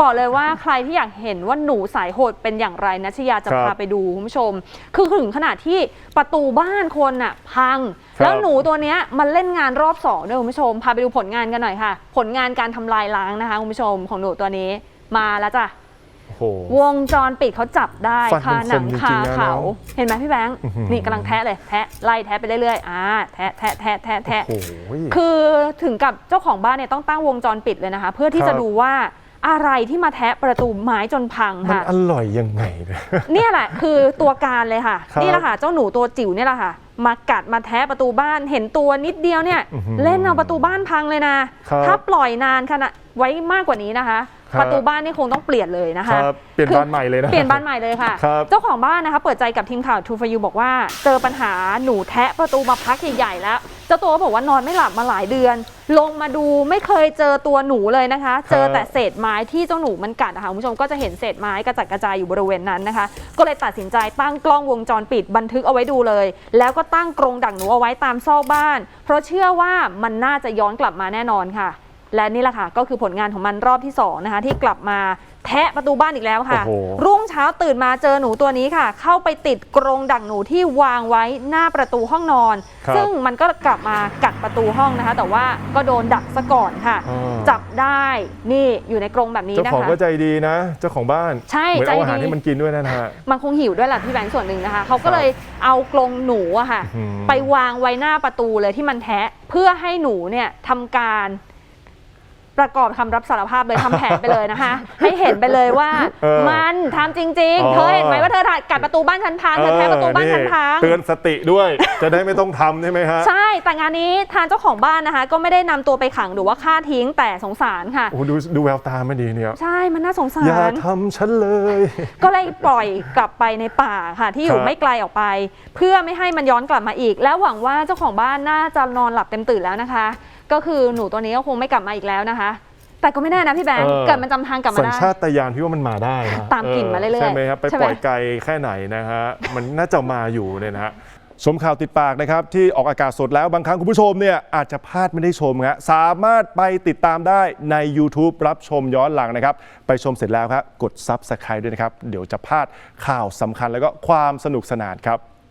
บอกเลยว่าใครที่อยากเห็นว่าหนูสายโหดเป็นอย่างไรนัชยาจะครับพาไปดูคุณผู้ชม คือถึงขนาดที่ประตูบ้านคนน่ะพังครับแล้วหนูตัวเนี้ยมันเล่นงานรอบสองด้วยคุณผู้ชม พาไปดูผลงานกันหน่อยค่ะ ผลงานการทำลายล้างนะคะคุณผู้ชมของหนูตัวนี้มาแล้วจ้ะโอ้โหวงจรปิดเขาจับได้ฟันคามันหนังคมจริงๆคานะเขาน้องเห็นไหมพี่แบงค์อื้อหือนี่กำลังแทะเลยแทะไล่แทะไปเรื่อยๆอ่าแทะแทะแทะแทะแทะโอ้โหคือถึงกับเจ้าของบ้านเนี่ยต้องตั้งวงจรปิดเลยนะคะ เพื่อที่ครับจะดูว่า อะไรที่มาแทะประตูไม้จนพังมันค่ะ อร่อยยังไงเนี่ย เนี่ยแหละคือตัวการเลยค่ะ ครับนี่แหละค่ะ เจ้าหนูตัวจิ๋วเนี่ยแหละค่ะ มากัดมาแทะประตูบ้านเห็นตัวนิดเดียวเนี่ยอื้อหือเล่นเอาประตูบ้านพังเลยนะ ครับถ้าปล่อยนานขนาดไว้มากกว่านี้นะคะ ครับ ประตูบ้านนี่คงต้องเปลี่ยนเลยนะคคะรับเปลี่ยนบ้านใหม่เลยนะ เปลี่ยนบ้านใหม่เลยค่ะ ครับเจ้าของบ้านนะคะ เปิดใจกับทีมข่าว True for You บอกว่า เจอปัญหาหนูแทะประตูมาพักใหญ่ๆแล้วเจ้าตัวก็บอกว่านอนไม่หลับมาหลายเดือน ลงมาดูไม่เคยเจอตัวหนูเลยนะคะ เจอแต่เศษไม้ที่เจ้าหนูมันกัดนะคะคุณผู้ชมก็จะเห็นเศษไม้กระจัดกระจายอยู่บริเวณนั้นนะคะ ก็เลยตัดสินใจตั้งกล้องวงจรปิดบันทึกเอาไว้ดูเลย แล้วก็ตั้งกรงดักหนูเอาไว้ตามซอกบ้าน เพราะเชื่อว่ามันน่าจะย้อนกลับมาแน่นอนค่ะ และนี่แหละค่ะก็คือผลงานของมันรอบที่สองนะคะที่กลับมาแทะประตูบ้านอีกแล้วค่ะโอ้โหรุ่ง เช้าตื่นมาเจอหนูตัวนี้ค่ะ เข้าไปติดกรงดักหนูที่วางไว้หน้าประตูห้องนอน ครับซึ่งมันก็กลับมากัดประตูห้องนะคะ แต่ว่าก็โดนดักซะก่อนค่ะ อ่า จับได้นี่อยู่ในกรงแบบนี้เจ้านะของคะ ก็ใจดีนะ เจ้าของบ้านใช่เหมือนเอาอาหารใจดี ให้มันกินด้วยนะฮะ มันคงหิวด้วยแหละพี่แบงค์ส่วนหนึ่งนะคะเขาก็เลยเอากรงหนูอะค่ะ อืม ไปวางไว้หน้าประตูเลยที่มันแทะเพื่อให้หนูเนี่ยทำการ ประกอบคำรับสารภาพเลยทำแผนไปเลยนะคะ ให้เห็นไปเลยว่า เออมันทำจริง อ๋อๆเธอเห็นไหมว่าเธอกัดประตูบ้านฉันพังเธอแทะประตูบ้านฉันพัง เตือนสติด้วย จะได้ไม่ต้องทำใช่ไหมฮะ ใช่ แต่งานนี้ทางเจ้าของบ้านนะคะ ก็ไม่ได้นำตัวไปขังหรือว่าฆ่าทิ้งแต่สงสารค่ะ โอ้โหดูดูแววตาไม่ดีเนี่ย ใช่ มันน่าสงสาอย่าร ทำฉันเลย ก็เลยปล่อยกลับไปในป่าค่ะ ที่อยู่ครับ ไม่ไกลออกไป เพื่อไม่ให้มันย้อนกลับมาอีก แล้วหวังว่าเจ้าของบ้านน่าจะนอนหลับเต็มตื่นแล้วนะคะ ก็คือหนูตัวนี้ก็คงไม่กลับมาอีกแล้วนะคะ แต่ก็ไม่แน่นะพี่แบงค์เออ เกิดมันจำทางกลับมาสัญได้ ชาตญาณพี่ว่ามันมาได้นะตามกลิ่นมาเรื่อยๆใช่ไหมครับไปใช่ไหม ปล่อยไกลแค่ไหนนะฮะมันน่าจะมาอยู่เนี่ยนะฮะชมข่าวติดปากนะครับ ที่ออกอากาศสดแล้วบางครั้งคุณผู้ชมเนี่ยอาจจะพลาดไม่ได้ชมฮะสามารถไปติดตามได้ใน YouTube รับชมย้อนหลังนะครับ ไปชมเสร็จแล้วครับกด Subscribe ด้วยนะครับ เดี๋ยวจะพลาดข่าวสำคัญแล้วก็ความสนุกสนานครับ